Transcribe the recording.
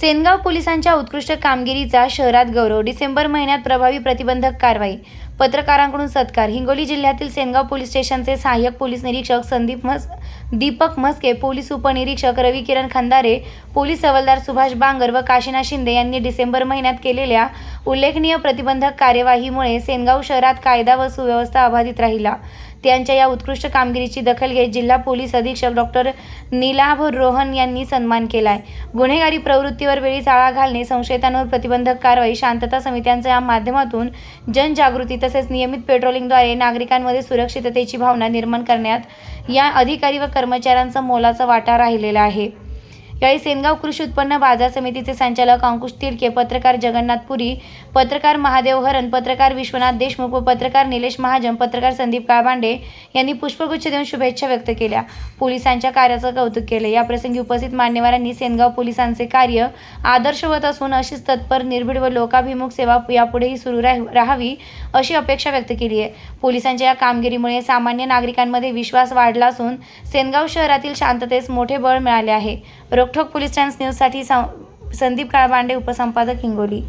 सेनगाव पोलिसांच्या उत्कृष्ट कामगिरीचा शहरात गौरव. डिसेंबर महिन्यात प्रभावी प्रतिबंधक कारवाई. पत्रकारांकडून सत्कार. हिंगोली जिल्ह्यातील सेनगाव पोलीस स्टेशनचे सहाय्यक पोलीस निरीक्षक संदीप मस दीपक म्हस्के पोलीस उपनिरीक्षक रवी किरण खंदारे पोलीस हवालदार सुभाष बांगर व काशिना शिंदे यांनी डिसेंबर महिन्यात केलेल्या उल्लेखनीय प्रतिबंधक कार्यवाहीमुळे सेनगाव शहरात कायदा व सुव्यवस्था अबाधित राहिला. त्यांच्या या उत्कृष्ट कामगिरीची दखल घेत जिल्हा पोलीस अधीक्षक डॉक्टर नीलाभ रोहन यांनी सन्मान केलाय. गुन्हेगारी प्रवृत्ती प्रवृत्तीवर वेळीच आळा घालणे संशयितांवर प्रतिबंधक कारवाई शांतता समित्यांच्या माध्यमातून जनजागृती तसेच नियमित पेट्रोलिंगद्वारे नागरिकांमध्ये सुरक्षिततेची भावना निर्माण करण्यात या अधिकारी व कर्मचाऱ्यांचा मोलाचा वाटा राहिलेला आहे. यावेळी सेनगाव कृषी उत्पन्न बाजार समितीचे संचालक अंकुश तिडके पत्रकार जगन्नाथ पुरी पत्रकार महादेव हरण पत्रकार विश्वनाथ देशमुख व पत्रकार निलेश महाजन पत्रकार संदीप काळबांडे यांनी पुष्पगुच्छ देऊन शुभेच्छा व्यक्त केल्या. पोलिसांच्या कार्याचं कौतुक केले. या प्रसंगी उपस्थित मान्यवरांनी सेनगाव पोलिसांचे कार्य आदर्शवत असून अशीच तत्पर निर्भीड व लोकाभिमुख सेवा यापुढेही सुरू राह- राहावी अशी अपेक्षा व्यक्त केली आहे. पोलिसांच्या या कामगिरीमुळे सामान्य नागरिकांमध्ये विश्वास वाढला असून सेनगाव शहरातील शांततेस मोठे बळ मिळाले आहे. रोकठोक पोलीस टाइम्स न्यूजसाठी सं- संदीप काळबांडे उपसंपादक हिंगोली